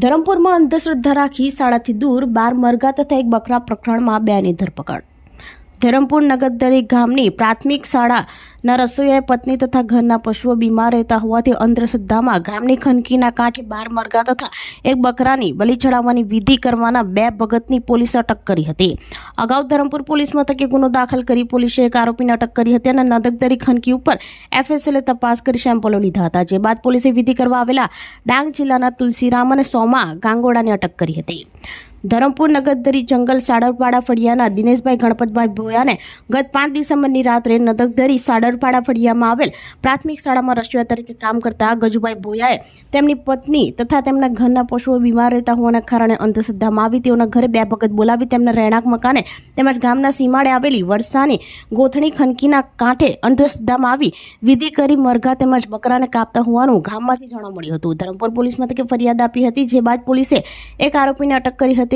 ધરમપુરમાં અંધશ્રદ્ધા રાખી શાળાથી દૂર બાર મરઘા તથા એક બકરા પ્રકરણમાં બેની ધરપકડ. ધરમપુર નગરદરી ગામની પ્રાથમિક શાળાના રસોઈયાએ પત્ની તથા ઘરના પશુઓ બીમાર રહેતા હોવાથી અંધશ્રદ્ધામાં ગામની ખનકીના કાંઠે બાર મરઘા તથા એક બકરાની બલિ ચડાવવાની વિધિ કરવાના બે ભગતની પોલીસે અટક કરી હતી. અગાઉ ધરમપુર પોલીસ મથકે ગુનો દાખલ કરી પોલીસે એક આરોપીને અટક કરી હતી અને નદકદરી ખનકી ઉપર એફએસએલે તપાસ કરી સેમ્પલો લીધા હતા, જે બાદ પોલીસે વિધિ કરવા આવેલા ડાંગ જિલ્લાના તુલસીરામ અને સોમા ગાંગોડાની અટક કરી હતી. ધરમપુર નગરધરી જંગલ સાડરપાડા ફળિયાના દિનેશભાઈ ગણપતભાઈ ભોયાને ગત પાંચ ડિસેમ્બરની રાત્રે નગરધરી સાડરપાડા ફળિયામાં આવેલ પ્રાથમિક શાળામાં રસોઈયા તરીકે કામ કરતા ગજુભાઈ ભોયાએ તેમની પત્ની તથા તેમના ઘરના પશુઓ બીમાર રહેતા હોવાના કારણે અંધશ્રદ્ધામાં આવી તેઓના ઘરે બે વખત બોલાવી તેમના રહેણાંક મકાને તેમજ ગામના સીમાડે આવેલી વરસાની ગોથણી ખનકીના કાંઠે અંધશ્રદ્ધામાં આવી વિધિ કરી મરઘા તેમજ બકરાને કાપતા હોવાનું ગામમાંથી જાણવા મળ્યું હતું. ધરમપુર પોલીસ મથકે ફરિયાદ આપી હતી, જે બાદ પોલીસે એક આરોપીને અટક કરી હતી.